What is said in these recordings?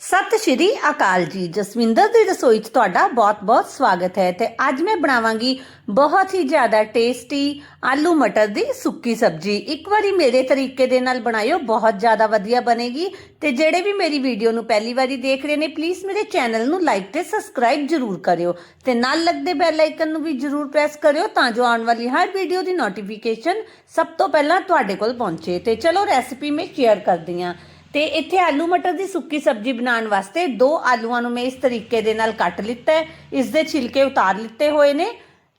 ਸਤਿ ਸ਼੍ਰੀ ਅਕਾਲ ਜੀ। ਜਸਵਿੰਦਰ ਦੀ ਰਸੋਈ 'ਚ ਤੁਹਾਡਾ ਬਹੁਤ-ਬਹੁਤ ਸਵਾਗਤ ਹੈ ਤੇ ਅੱਜ ਮੈਂ ਬਣਾਵਾਂਗੀ ਬਹੁਤ ਹੀ ਜ਼ਿਆਦਾ ਟੇਸਟੀ ਆਲੂ ਮਟਰ ਦੀ ਸੁੱਕੀ ਸਬਜ਼ੀ। ਇੱਕ ਵਾਰੀ ਮੇਰੇ ਤਰੀਕੇ ਦੇ ਨਾਲ ਬਣਾਇਓ, ਬਹੁਤ ਜ਼ਿਆਦਾ ਵਧੀਆ ਬਣੇਗੀ। ਤੇ ਜਿਹੜੇ ਵੀ ਮੇਰੀ ਵੀਡੀਓ ਨੂੰ ਪਹਿਲੀ ਵਾਰੀ ਦੇਖ ਰਹੇ ਨੇ ਪਲੀਜ਼ ਮੇਰੇ ਚੈਨਲ ਨੂੰ ਲਾਈਕ ਤੇ ਸਬਸਕ੍ਰਾਈਬ ਜ਼ਰੂਰ ਕਰਿਓ। ਤੇ ਨਾਲ ਲੱਗਦੇ ਬੈਲ ਆਈਕਨ ਨੂੰ ਵੀ ਜ਼ਰੂਰ ਪ੍ਰੈਸ ਕਰਿਓ ਤਾਂ ਜੋ ਆਉਣ ਵਾਲੀ ਹਰ ਵੀਡੀਓ ਦੀ ਨੋਟੀਫਿਕੇਸ਼ਨ ਸਭ ਤੋਂ ਪਹਿਲਾਂ ਤੁਹਾਡੇ ਕੋਲ ਪਹੁੰਚੇ। ਤੇ ਚਲੋ ਰੈਸਪੀ ਮੈਂ ਸ਼ੇਅਰ ਕਰਦੀ ਹਾਂ। ਤੇ ਇੱਥੇ ਆਲੂ ਮਟਰ ਦੀ ਸੁੱਕੀ ਸਬਜ਼ੀ ਬਣਾਉਣ ਵਾਸਤੇ ਦੋ ਆਲੂਆਂ ਨੂੰ ਮੈਂ ਇਸ ਤਰੀਕੇ ਦੇ ਨਾਲ ਕੱਟ ਲਿੱਤਾ ਹੈ। ਇਸ ਦੇ ਛਿਲਕੇ ਉਤਾਰ ਲਿੱਤੇ ਹੋਏ ਨੇ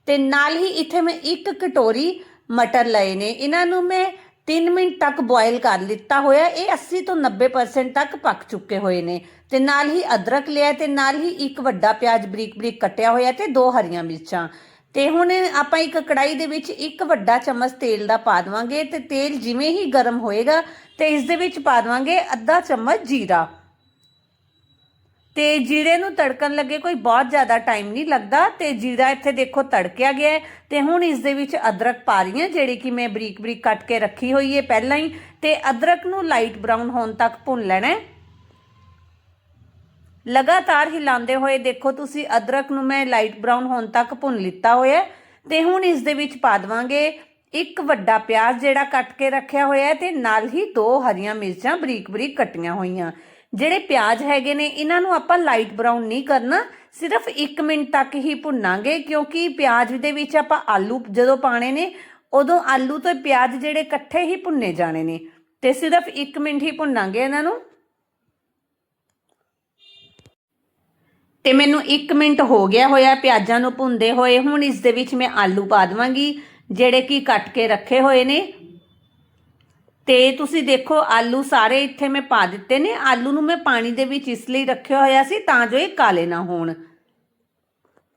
ਤੇ ਨਾਲ ਹੀ ਇੱਥੇ ਮੈਂ ਇੱਕ ਕਟੋਰੀ ਮਟਰ ਲਏ ਨੇ। ਇਹਨਾਂ ਨੂੰ ਮੈਂ 3 ਮਿੰਟ ਤੱਕ ਬੋਇਲ ਕਰ ਲਿੱਤਾ ਹੋਇਆ। ਇਹ 80 ਤੋਂ 90% ਤੱਕ ਪੱਕ ਚੁੱਕੇ ਹੋਏ ਨੇ। ਤੇ ਨਾਲ ਹੀ ਅਦਰਕ ਲਿਆ ਤੇ ਨਾਲ ਹੀ ਇੱਕ ਵੱਡਾ ਪਿਆਜ਼ ਬਰੀਕ ਬਰੀਕ ਕੱਟਿਆ ਹੋਇਆ ਤੇ ਦੋ ਹਰੀਆਂ ਮਿਰਚਾਂ। ਤੇ ਹੁਣ ਆਪਾਂ ਇੱਕ ਕੜਾਈ ਦੇ ਵਿੱਚ ਇੱਕ ਵੱਡਾ ਚਮਚ ਤੇਲ ਦਾ ਪਾ ਦਵਾਂਗੇ ਤੇ ਤੇਲ ਜਿਵੇਂ ਹੀ ਗਰਮ ਹੋਏਗਾ ਤੇ ਇਸ ਦੇ ਵਿੱਚ ਪਾ ਦਵਾਂਗੇ ਅੱਧਾ ਚਮਚ ਜੀਰਾ। ਤੇ ਜੀਰੇ ਨੂੰ ਤੜਕਣ ਲੱਗੇ ਕੋਈ ਬਹੁਤ ਜ਼ਿਆਦਾ ਟਾਈਮ ਨਹੀਂ ਲੱਗਦਾ ਤੇ ਜੀਰਾ ਇੱਥੇ ਦੇਖੋ ਤੜਕਿਆ ਗਿਆ ਹੈ ਤੇ ਹੁਣ ਇਸ ਦੇ ਵਿੱਚ ਅਦਰਕ ਪਾ ਰਹੀ ਹਾਂ, ਜਿਹੜੀ ਕਿ ਮੈਂ ਬਰੀਕ ਬਰੀਕ ਕੱਟ ਕੇ ਰੱਖੀ ਹੋਈ ਹੈ ਪਹਿਲਾਂ ਹੀ ਤੇ ਅਦਰਕ ਨੂੰ ਲਾਈਟ ਬਰਾਊਨ ਹੋਣ ਤੱਕ ਭੁੰਨ ਲੈਣਾ ਹੈ। ਲਗਾਤਾਰ ਹਿਲਾਉਂਦੇ ਹੋਏ ਦੇਖੋ ਤੁਸੀਂ ਅਦਰਕ ਨੂੰ ਮੈਂ ਲਾਈਟ ਬਰਾਊਨ ਹੋਣ ਤੱਕ ਭੁੰਨ ਲਿੱਤਾ ਹੋਇਆ ਹੈ ਤੇ ਹੁਣ ਇਸ ਦੇ ਵਿੱਚ ਪਾ ਦਵਾਂਗੇ ਇੱਕ ਵੱਡਾ ਪਿਆਜ਼ ਜਿਹੜਾ ਕੱਟ ਕੇ ਰੱਖਿਆ ਹੋਇਆ ਹੈ ਤੇ ਨਾਲ ਹੀ ਦੋ ਹਰੀਆਂ ਮਿਰਚਾਂ ਬਰੀਕ ਬਰੀਕ ਕੱਟੀਆਂ ਹੋਈਆਂ। ਜਿਹੜੇ ਪਿਆਜ਼ ਹੈਗੇ ਨੇ, ਇਹਨਾਂ ਨੂੰ ਆਪਾਂ ਲਾਈਟ ਬਰਾਊਨ ਨਹੀਂ ਕਰਨਾ, ਸਿਰਫ 1 ਮਿੰਟ ਤੱਕ ਹੀ ਭੁੰਨਾਂਗੇ ਕਿਉਂਕਿ ਪਿਆਜ਼ ਦੇ ਵਿੱਚ ਆਪਾਂ ਆਲੂ ਜਦੋਂ ਪਾਣੇ ਨੇ, ਉਦੋਂ ਆਲੂ ਤੇ ਪਿਆਜ਼ ਜਿਹੜੇ ਇਕੱਠੇ ਹੀ ਭੁੰਨੇ ਜਾਣੇ ਨੇ। ਤੇ ਸਿਰਫ 1 ਮਿੰਟ ਹੀ ਭੁੰਨਾਂਗੇ ਇਹਨਾਂ ਨੂੰ। ਤੇ ਮੈਨੂੰ 1 ਮਿੰਟ ਹੋ ਗਿਆ ਹੋਇਆ, ਪਿਆਜ਼ਾਂ ਨੂੰ ਭੁੰਦੇ ਹੋਏ। ਹੁਣ ਇਸ ਦੇ ਵਿੱਚ ਮੈਂ ਆਲੂ ਪਾ ਦਵਾਂਗੀ, ਜਿਹੜੇ ਕਿ ਕੱਟ ਕੇ ਰੱਖੇ ਹੋਏ ਨੇ। ਤੇ ਤੁਸੀਂ ਦੇਖੋ, ਆਲੂ ਸਾਰੇ ਇੱਥੇ ਮੈਂ ਪਾ ਦਿੱਤੇ ਨੇ। ਆਲੂ ਨੂੰ ਮੈਂ ਪਾਣੀ ਦੇ ਵਿੱਚ ਇਸ ਲਈ ਰੱਖਿਆ ਹੋਇਆ ਸੀ ਤਾਂ ਜੋ ਇਹ ਕਾਲੇ ਨਾ ਹੋਣ।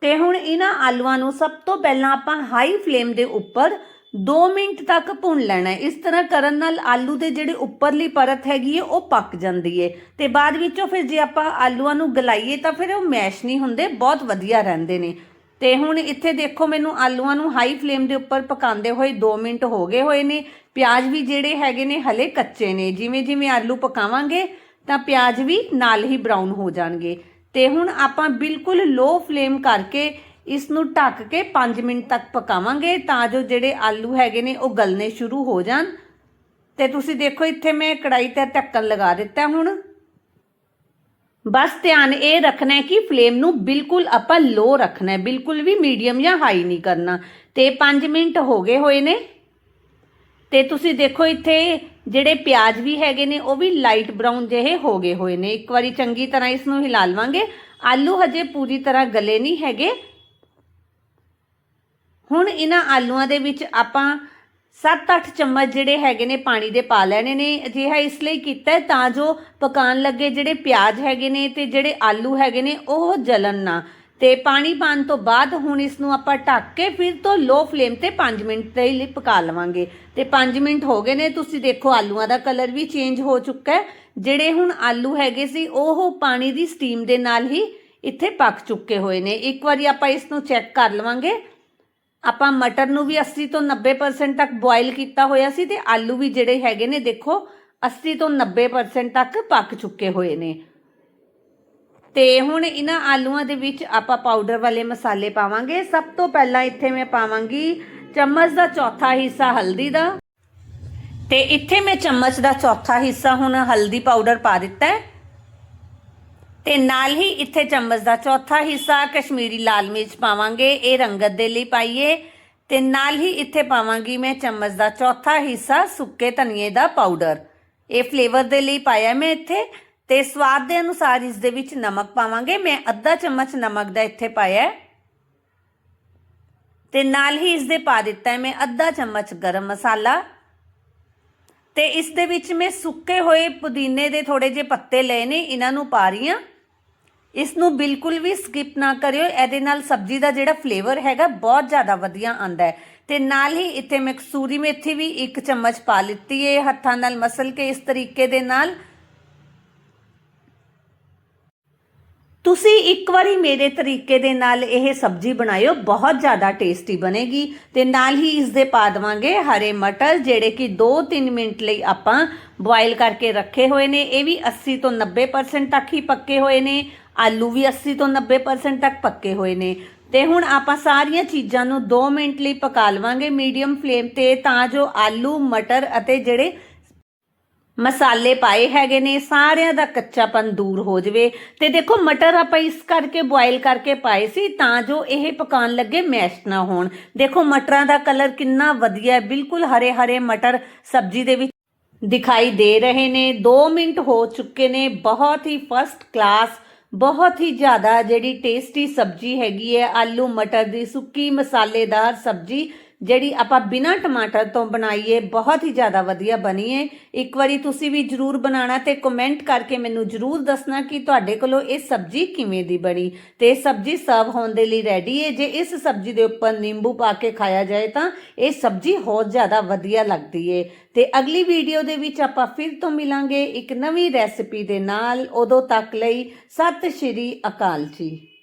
ਤੇ ਹੁਣ ਇਹਨਾਂ ਆਲੂਆਂ ਨੂੰ ਸਭ ਤੋਂ ਪਹਿਲਾਂ ਆਪਾਂ ਹਾਈ ਫਲੇਮ ਦੇ ਉੱਪਰ 2 ਮਿੰਟ ਤੱਕ ਭੁੰਨ ਲੈਣਾ ਇਸ ਤਰ੍ਹਾਂ ਕਰਨ ਨਾਲ ਆਲੂ ਦੇ ਜਿਹੜੇ ਉੱਪਰਲੀ ਪਰਤ ਹੈਗੀ ਹੈ, ਉਹ ਪੱਕ ਜਾਂਦੀ ਹੈ। ਤੇ ਬਾਅਦ ਵਿੱਚੋਂ ਫਿਰ ਜੇ ਆਪਾਂ ਆਲੂਆਂ ਨੂੰ ਗਲਾਈਏ ਤਾਂ ਫਿਰ ਉਹ ਮੈਸ਼ ਨਹੀਂ ਹੁੰਦੇ, ਬਹੁਤ ਵਧੀਆ ਰਹਿੰਦੇ ਨੇ। ਤੇ ਹੁਣ ਇੱਥੇ ਦੇਖੋ ਮੈਨੂੰ ਆਲੂਆਂ ਨੂੰ ਹਾਈ ਫਲੇਮ ਦੇ ਉੱਪਰ ਪਕਾਉਂਦੇ ਹੋਏ 2 ਮਿੰਟ ਹੋ ਗਏ ਹੋਏ ਨੇ। ਪਿਆਜ਼ ਵੀ ਜਿਹੜੇ ਹੈਗੇ ਨੇ ਹਲੇ ਕੱਚੇ ਨੇ। ਜਿਵੇਂ ਜਿਵੇਂ ਆਲੂ ਪਕਾਵਾਂਗੇ ਤਾਂ ਪਿਆਜ਼ ਵੀ ਨਾਲ ਹੀ ਬਰਾਊਨ ਹੋ ਜਾਣਗੇ। ਤੇ ਹੁਣ ਆਪਾਂ ਬਿਲਕੁਲ ਲੋ ਫਲੇਮ ਕਰਕੇ ਇਸ ਨੂੰ ਢੱਕ ਕੇ 5 ਮਿੰਟ ਤੱਕ ਪਕਾਵਾਂਗੇ ਤਾਂ ਜੋ ਜਿਹੜੇ ਆਲੂ ਹੈਗੇ ਨੇ ਉਹ ਗਲਨੇ ਸ਼ੁਰੂ ਹੋ ਜਾਣ। ਤੇ ਤੁਸੀਂ ਦੇਖੋ ਇੱਥੇ ਮੈਂ ਕੜਾਈ ਤੇ ਢੱਕਣ ਲਗਾ ਦਿੱਤਾ ਹੁਣ। ਬਸ ਧਿਆਨ ਇਹ ਰੱਖਣਾ ਹੈ ਕਿ ਫਲੇਮ ਨੂੰ ਬਿਲਕੁਲ ਆਪਾਂ ਲੋ ਰੱਖਣਾ ਹੈ, ਬਿਲਕੁਲ ਵੀ ਮੀਡੀਅਮ ਜਾਂ ਹਾਈ ਨਹੀਂ ਕਰਨਾ। ਤੇ 5 ਮਿੰਟ ਹੋ ਗਏ ਹੋਏ ਨੇ। ਤੇ ਤੁਸੀਂ ਦੇਖੋ ਇੱਥੇ ਜਿਹੜੇ ਪਿਆਜ਼ ਵੀ ਹੈਗੇ ਨੇ, ਉਹ ਵੀ ਲਾਈਟ ਬਰਾਊਨ ਜਿਹੇ ਹੋ ਗਏ ਹੋਏ ਨੇ। ਇੱਕ ਵਾਰੀ ਚੰਗੀ ਤਰ੍ਹਾਂ ਇਸ ਨੂੰ ਹਿਲਾ ਲਵਾਂਗੇ। ਆਲੂ ਹਜੇ ਪੂਰੀ ਤਰ੍ਹਾਂ ਗਲੇ ਨਹੀਂ ਹੈਗੇ। ਹੁਣ ਇਹਨਾਂ ਆਲੂਆਂ ਦੇ ਵਿੱਚ ਆਪਾਂ 7-8 ਚਮਚ ਜਿਹੜੇ ਹੈਗੇ ਨੇ ਪਾਣੀ ਦੇ ਪਾ ਲੈਣੇ ਨੇ, ਅਜਿਹਾ ਇਸ ਲਈ ਕੀਤਾ ਤਾਂ ਜੋ ਪਕਾਉਣ ਲੱਗੇ ਜਿਹੜੇ ਪਿਆਜ਼ ਹੈਗੇ ਨੇ ਤੇ ਜਿਹੜੇ ਆਲੂ ਹੈਗੇ ਨੇ ਉਹ ਜਲਣ ਨਾ। ਤੇ ਪਾਣੀ ਪਾਣ ਤੋਂ ਬਾਅਦ ਹੁਣ ਇਸ ਨੂੰ ਆਪਾਂ ਢੱਕ ਕੇ ਫਿਰ ਤੋਂ ਲੋ ਫਲੇਮ ਤੇ 5 ਮਿੰਟ ਦੇ ਲਈ ਪਕਾ ਲਵਾਂਗੇ। ਤੇ 5 ਮਿੰਟ ਹੋ ਗਏ ਨੇ, ਤੁਸੀਂ ਦੇਖੋ ਆਲੂਆਂ ਦਾ ਕਲਰ ਵੀ ਚੇਂਜ ਹੋ ਚੁੱਕਾ ਹੈ। ਜਿਹੜੇ ਹੁਣ ਆਲੂ ਹੈਗੇ ਸੀ, ਉਹ ਪਾਣੀ ਦੀ ਸਟੀਮ ਦੇ ਨਾਲ ਹੀ ਇੱਥੇ ਪੱਕ ਚੁੱਕੇ ਹੋਏ ਨੇ। ਇੱਕ ਵਾਰੀ ਆਪਾਂ ਇਸ ਨੂੰ ਚੈੱਕ ਕਰ ਲਵਾਂਗੇ। ਆਪਾਂ ਮਟਰ ਨੂੰ ਵੀ 80 ਤੋਂ 90% ਤੱਕ ਬੋਇਲ ਕੀਤਾ ਹੋਇਆ ਸੀ ਤੇ ਆਲੂ ਵੀ ਜਿਹੜੇ ਹੈਗੇ ਨੇ, ਦੇਖੋ 80 ਤੋਂ 90% ਤੱਕ ਪੱਕ ਚੁੱਕੇ ਹੋਏ ਨੇ। ਤੇ ਹੁਣ ਇਹਨਾਂ ਆਲੂਆਂ ਦੇ ਵਿੱਚ ਆਪਾਂ ਪਾਊਡਰ ਵਾਲੇ ਮਸਾਲੇ ਪਾਵਾਂਗੇ। ਸਭ ਤੋਂ ਪਹਿਲਾਂ ਇੱਥੇ ਮੈਂ ਪਾਵਾਂਗੀ ਚਮਚ ਦਾ ਚੌਥਾ ਹਿੱਸਾ, ਹਲਦੀ ਦਾ। ਤੇ ਇੱਥੇ ਮੈਂ ਚਮਚ ਦਾ ਚੌਥਾ ਹਿੱਸਾ ਹੁਣ ਹਲਦੀ ਪਾਊਡਰ ਪਾ ਦਿੱਤਾ ਹੈ। ਤੇ ਨਾਲ ਹੀ ਇੱਥੇ ਚਮਚ ਦਾ ਚੌਥਾ ਹਿੱਸਾ ਕਸ਼ਮੀਰੀ ਲਾਲ ਮਿਰਚ ਪਾਵਾਂਗੇ। ਇਹ ਰੰਗਤ ਦੇ ਲਈ ਪਾਈਏ। ਤੇ ਨਾਲ ਹੀ ਇੱਥੇ ਪਾਵਾਂਗੀ ਮੈਂ ਚਮਚ ਦਾ ਚੌਥਾ ਹਿੱਸਾ ਸੁੱਕੇ ਧਨੀਏ ਦਾ ਪਾਊਡਰ। ਇਹ ਫਲੇਵਰ ਦੇ ਲਈ ਪਾਇਆ ਮੈਂ ਇੱਥੇ ਤੇ ਸਵਾਦ ਦੇ ਅਨੁਸਾਰ ਇਸ ਦੇ ਵਿੱਚ ਨਮਕ ਪਾਵਾਂਗੇ। ਮੈਂ ਅੱਧਾ ਚਮਚ ਨਮਕ ਦਾ ਇੱਥੇ ਪਾਇਆ ਹੈ। ਤੇ ਨਾਲ ਹੀ ਇਸ ਦੇ ਪਾ ਦਿੱਤਾ ਮੈਂ ਅੱਧਾ ਚਮਚ ਗਰਮ ਮਸਾਲਾ। ਤੇ ਇਸ ਦੇ ਵਿੱਚ ਮੈਂ ਸੁੱਕੇ ਹੋਏ ਪੁਦੀਨੇ ਦੇ ਥੋੜੇ ਜਿਹੇ ਪੱਤੇ ਲਏ ਨੇ, ਇਹਨਾਂ ਨੂੰ ਪਾ ਰਹੀ ਹਾਂ। ਇਸ ਨੂੰ ਬਿਲਕੁਲ ਵੀ ਸਕਿਪ ਨਾ ਕਰਿਓ। ਇਹਦੇ ਨਾਲ ਸਬਜ਼ੀ ਦਾ ਜਿਹੜਾ ਫਲੇਵਰ ਹੈਗਾ, ਬਹੁਤ ਜ਼ਿਆਦਾ ਵਧੀਆ ਆਂਦਾ ਹੈ। ਤੇ ਨਾਲ ਹੀ ਇੱਥੇ ਮੈਂ ਕਸੂਰੀ ਮੇਥੀ ਵੀ ਇੱਕ ਚਮਚ ਪਾ ਲਿੱਤੀ ਹੈ ਹੱਥਾਂ ਨਾਲ ਮਸਲ ਕੇ ਇਸ ਤਰੀਕੇ ਦੇ ਨਾਲ। ਤੁਸੀਂ ਇੱਕ ਵਾਰੀ ਮੇਰੇ ਤਰੀਕੇ ਦੇ ਨਾਲ ਇਹ ਸਬਜ਼ੀ ਬਣਾਇਓ, ਬਹੁਤ ਜ਼ਿਆਦਾ ਟੇਸਟੀ ਬਣੇਗੀ। ਤੇ ਨਾਲ ਹੀ ਇਸ ਦੇ ਪਾ ਦੇਵਾਂਗੇ ਹਰੇ ਮਟਰ, ਜਿਹੜੇ ਕਿ 2-3 ਮਿੰਟ ਲਈ ਆਪਾਂ ਬੋਇਲ ਕਰਕੇ ਰੱਖੇ ਹੋਏ ਨੇ। ਇਹ ਵੀ 80 ਤੋਂ 90% ਤੱਕ ਹੀ ਪੱਕੇ ਹੋਏ ਨੇ। ਆਲੂ ਵੀ 80 ਤੋਂ 90% ਤੱਕ ਪੱਕੇ ਹੋਏ ਨੇ। ਤੇ ਹੁਣ ਆਪਾਂ ਸਾਰੀਆਂ ਚੀਜ਼ਾਂ ਨੂੰ 2 ਮਿੰਟ ਲਈ ਪਕਾ ਲਵਾਂਗੇ ਮੀਡੀਅਮ ਫਲੇਮ ਤੇ, ਤਾਂ ਜੋ ਆਲੂ, ਮਟਰ ਅਤੇ ਜਿਹੜੇ ਮਸਾਲੇ ਪਾਏ ਹੈਗੇ ਨੇ, ਸਾਰਿਆਂ ਦਾ ਕੱਚਾਪਨ ਦੂਰ ਹੋ ਜਵੇ। ਤੇ ਦੇਖੋ, ਮਟਰ ਆਪਾਂ ਇਸ ਕਰਕੇ ਬੋਇਲ ਕਰਕੇ ਪਾਏ ਸੀ, ਤਾਂ ਜੋ ਇਹ ਪਕਾਉਣ ਲੱਗੇ ਮੈਸ਼ ਨਾ ਹੋਣ। ਦੇਖੋ, ਮਟਰਾਂ ਦਾ ਕਲਰ ਕਿੰਨਾ ਵਧੀਆ ਬਿਲਕੁਲ ਹਰੇ ਹਰੇ ਮਟਰ ਸਬਜ਼ੀ ਦੇ ਵਿੱਚ ਦਿਖਾਈ ਦੇ ਰਹੇ ਨੇ। 2 ਮਿੰਟ ਹੋ ਚੁੱਕੇ ਨੇ। ਬਹੁਤ ਹੀ ਫਸਟ ਕਲਾਸ ਬਹੁਤ ਹੀ ਜ਼ਿਆਦਾ ਜਿਹੜੀ ਟੇਸਟੀ ਸਬਜ਼ੀ ਹੈਗੀ ਹੈ ਆਲੂ ਮਟਰ ਦੀ ਸੁੱਕੀ ਮਸਾਲੇਦਾਰ ਸਬਜ਼ੀ ਜਿਹੜੀ ਆਪਾਂ ਬਿਨਾਂ ਟਮਾਟਰ ਤੋਂ ਬਣਾਈਏ, ਬਹੁਤ ਹੀ ਜ਼ਿਆਦਾ ਵਧੀਆ ਬਣੀ ਹੈ ਇੱਕ ਵਾਰੀ ਤੁਸੀਂ ਵੀ ਜਰੂਰ ਬਣਾਣਾ ਤੇ ਕਮੈਂਟ ਕਰਕੇ ਮੈਨੂੰ ਜਰੂਰ ਦੱਸਣਾ ਕਿ ਤੁਹਾਡੇ ਕੋਲੋਂ ਇਹ ਸਬਜ਼ੀ ਕਿਵੇਂ ਦੀ ਬਣੀ। ਤੇ ਇਹ ਸਬਜ਼ੀ ਸਰਵ ਹੋਣ ਦੇ ਲਈ ਰੈਡੀ ਹੈ ਜੇ ਇਸ ਸਬਜ਼ੀ ਦੇ ਉੱਪਰ ਨਿੰਬੂ ਪਾ ਕੇ ਖਾਇਆ ਜਾਏ ਤਾਂ ਇਹ ਸਬਜ਼ੀ ਹੋਰ ਜ਼ਿਆਦਾ ਵਧੀਆ ਲੱਗਦੀ ਹੈ ਤੇ ਅਗਲੀ ਵੀਡੀਓ ਦੇ ਵਿੱਚ ਆਪਾਂ ਫਿਰ ਤੋਂ ਮਿਲਾਂਗੇ ਇੱਕ ਨਵੀਂ ਰੈਸਿਪੀ ਦੇ ਨਾਲ। ਉਦੋਂ ਤੱਕ ਲਈ ਸਤਿ ਸ਼੍ਰੀ ਅਕਾਲ ਜੀ।